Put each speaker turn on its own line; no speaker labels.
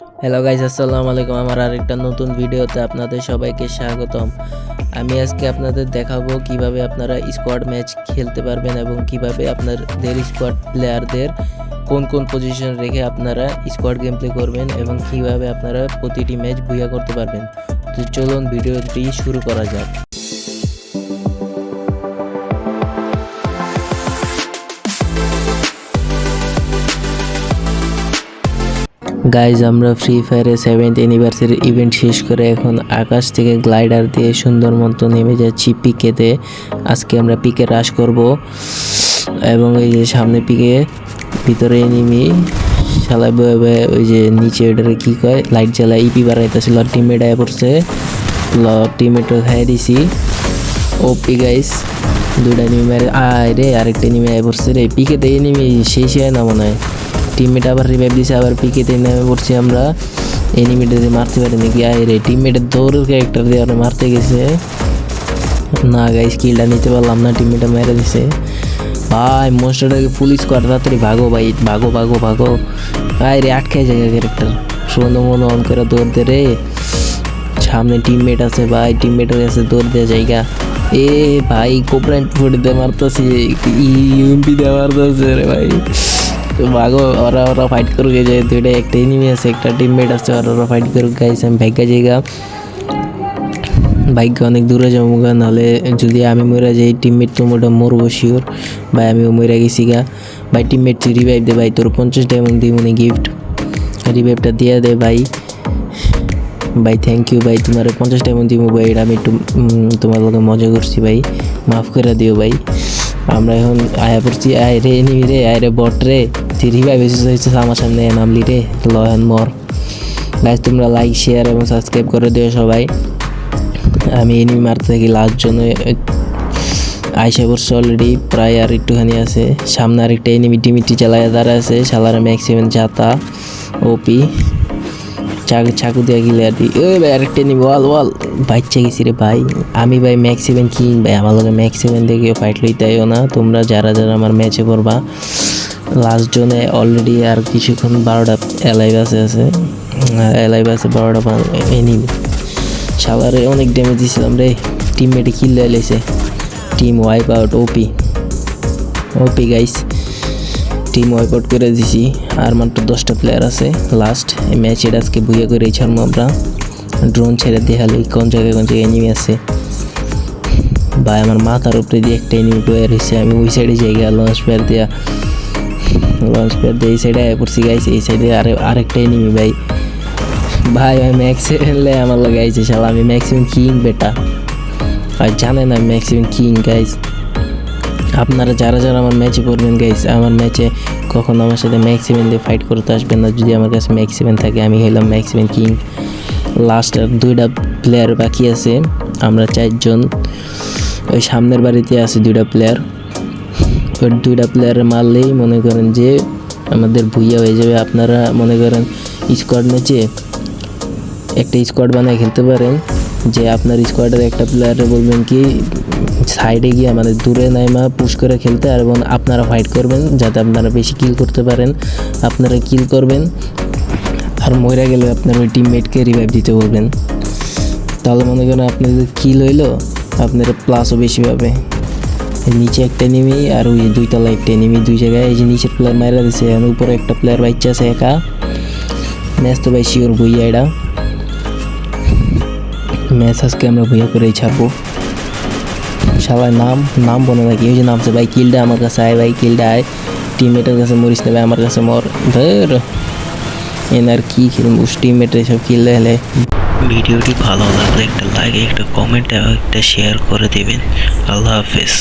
Hello guys আসসালামু আলাইকুম। আমার আরেকটা নতুন ভিডিওতে আপনাদের সবাইকে স্বাগতম। আমি আজকে আপনাদের দেখাবো কীভাবে আপনারা স্কোয়াড ম্যাচ খেলতে পারবেন এবং কীভাবে আপনাদের স্কোয়াড প্লেয়ারদের কোন কোন পজিশন রেখে আপনারা স্কোয়াড গেম প্লে করবেন এবং কীভাবে আপনারা প্রতিটি ম্যাচ বুয়া করতে পারবেন। তো চলুন ভিডিওটি শুরু করা যাক। গাইজ আমরা ফ্রি ফায়ারে সেভেন্থ অ্যানিভার্সারি ইভেন্ট শেষ করে এখন আকাশ থেকে গ্লাইডার দিয়ে সুন্দর মতো নেমে যাচ্ছি পিকেতে আজকে আমরা পিকে রাশ করব। এবং এই যে সামনে পিকে ভিতরে নেমি শালা ওই যে নিচে ওটারে কী কয় লাইট জ্বালা ইপি বাড়াইতেছিল আর টিমমেট আয় পড়ছে। টিমমেটও খাইয়ে দিছি। ওপি গাইস দুইটা নিমে আয় রে আরেকটা নিমে আয় পড়ছে রে। নিমি শেষ হয় না মনে হয়। টিমমেট আবার রিভাইভ দিছে, আবার পিকেতে নেমে পড়ছি আমরা। এনিমিটা মারতে পারি নাকি? আয় রে টিমমেটের দৌড়ের ক্যারেক্টার দিয়ে আমরা মারতে গেছে। না গাইস কিলটা নিতে পারলাম না টিমমেটটা মেরে দিছে। ভাই মোস্টারটাকে ফুল স্কোয়াড তাড়াতাড়ি ভাগো ভাই, ভাগো ভাগো ভাগো। আয় রে, আটকায় জায়গা ক্যারেক্টার সুন্দর মনে অন করে দৌড় দে রে। সামনে টিমমেট আছে ভাই টিমমেটের কাছে দৌড় দেওয়া জায়গা এ ভাই কোপরাইন ফুট দিয়ে মারতেছি ইউএমপি দিয়ে মারতেছে রে ভাই। তো ভাগো, ওরা ওরা ফাইট করুক যে দুইটা একটা এনিমি আছে, একটা টিমমেট আছে ওরা ওরা ফাইট করুক। গাইছে আমি ভাগ্যা জায়গা ভাগ্য অনেক দূরে যাব গা, নাহলে যদি আমি মরে যাই টিমমেট তো মোটা মরবো শিওর ভাই, আমিও মরে গেছি গা। ভাই টিমমেট তুই রিভাইভ দে ভাই, তোর পঞ্চাশ ডায়মন্ড দিই মনে গিফট রিভাইভটা দিয়ে দে ভাই। ভাই থ্যাংক ইউ ভাই, তোমার পঞ্চাশ টাইম দিব ভাই এটা আমি একটু তোমার লগে মজা করছি ভাই। মাফ করে দিও ভাই। আমরা এখন আয়া পড়ছি, আয় রে নিবি রে, আয় রে বট রে। তুই রিভাইভ হয়েছে আমার সামনে নামলি রে লয়ন মর গাইজ তোমরা লাইক শেয়ার এবং সাবস্ক্রাইব করে দিও সবাই আমি এনি মারতে থাকি লাস্ট জন্য আইসা পড়ছে অলরেডি প্রায় আর একটুখানি আছে সামনে আরেকটা এনিমি টিমিটি চালায় দাঁড়া আছে সালার ম্যাক্সিমাম জাতা ওপি চাকু চাকু দিয়ে গিলে আর কি ওই ভাই আরেকটা নিবি ওয়াল ওয়াল বাচ্চা গেছি রে ভাই আমি ভাই ম্যাক্স সেভেন কিং ভাই আমার লগে ম্যাক্স সেভেন দিয়ে কেউ ফাইট লইতেও না তোমরা যারা যারা আমার ম্যাচে পড়বা লাস্ট জোনে অলরেডি আর কিছুক্ষণ বারোটা এলাইভ আছে আছে। এলাইভ আছে বারোটা এনিমি সালারে অনেক ড্যামেজ দিয়েছিলাম রে। টিম টিমমেটে কিল লাইছে। Team wipe out OP OP guys team wipe out করে দিছি। আর মাত্র দশটা প্লেয়ার আছে। লাস্ট এই ম্যাচের আজকে বুইয়া করে ছাড়বো আমরা। ড্রোন ছেড়ে দেখালে কোন জায়গায় কোন জায়গায় এনিমি আছে। ভাই, আমার মাথার উপরে দিয়ে একটা এনিমি বয়ে রয়েছে আমি ওই সাইডে জায়গা লঞ্চ প্যাড দিয়া লঞ্চ প্যাড দিয়ে এই সাইডে পড়ছি গাইছে এই সাইডে আরে আরেকটা এনিমি ভাই। ভাই আমি ম্যাক্সিমাম আমার লাগে আইছে শালা, আমি ম্যাক্সিমাম কিং বেটা। আর জানেন আমি ম্যাক্সিমাম কিং গাইস আপনারা যারা যারা আমার ম্যাচে পড়বেন গাইস আমার ম্যাচে কখনো আমার সাথে ম্যাক্সিমেন দিয়ে ফাইট করতে আসবেন না। যদি আমার কাছে ম্যাক্সিমেন থাকে, আমি হইলাম ম্যাক্সিমেন কিং লাস্ট আর দুইটা প্লেয়ার বাকি আছে। আমরা চারজন। ওই সামনের বাড়িতে আছে দুইটা প্লেয়ার দুইটা প্লেয়ার মারলেই মনে করেন যে আমাদের ভুইয়া হয়ে যাবে। আপনারা মনে করেন স্কোয়াড ম্যাচে একটা স্কোয়াড বানায় খেলতে পারেন, যে আপনার স্কোয়াডের একটা প্লেয়ারে বলবেন কি সাইডে গিয়ে মানে দূরে নাইমা পুশ করে খেলতে আর এবং আপনারা ফাইট করবেন যাতে আপনারা বেশি কিল করতে পারেন। আপনারা কিল করবেন আর মরে গেলে আপনার ওই টিমমেটকে রিভাইভ দিতে বলবেন। তাহলে মনে করেন আপনাদের কিল হইল আপনারা প্লাসও বেশি পাবে নিচে একটা এনিমি আর ওই দুই তলা একটা এনিমি দুই জায়গায় এই যে নিচের প্লেয়ার মারা দিছে। আর উপরে একটা প্লেয়ার বাচ্চা আছে একা। ম্যাচ তো ভাই শিওর বইয়া এটা ম্যাচ আজকে আমরা বইয়া করেই ছাড়বো। সবাই নাম নাম বলে নাকি ওই যে নামছে ভাই কিলটা আমার কাছে আয় ভাই কিলটা আয়। টিমমেটের কাছে মরিস না ভাই, আমার কাছে মর। ধর। এন আর কি খেলব টিমমেটের সব কিল হলে
ভিডিওটি ভালো লাগলে একটা লাইক একটা কমেন্ট এবং একটা শেয়ার করে দিবেন। আল্লাহ হাফেজ।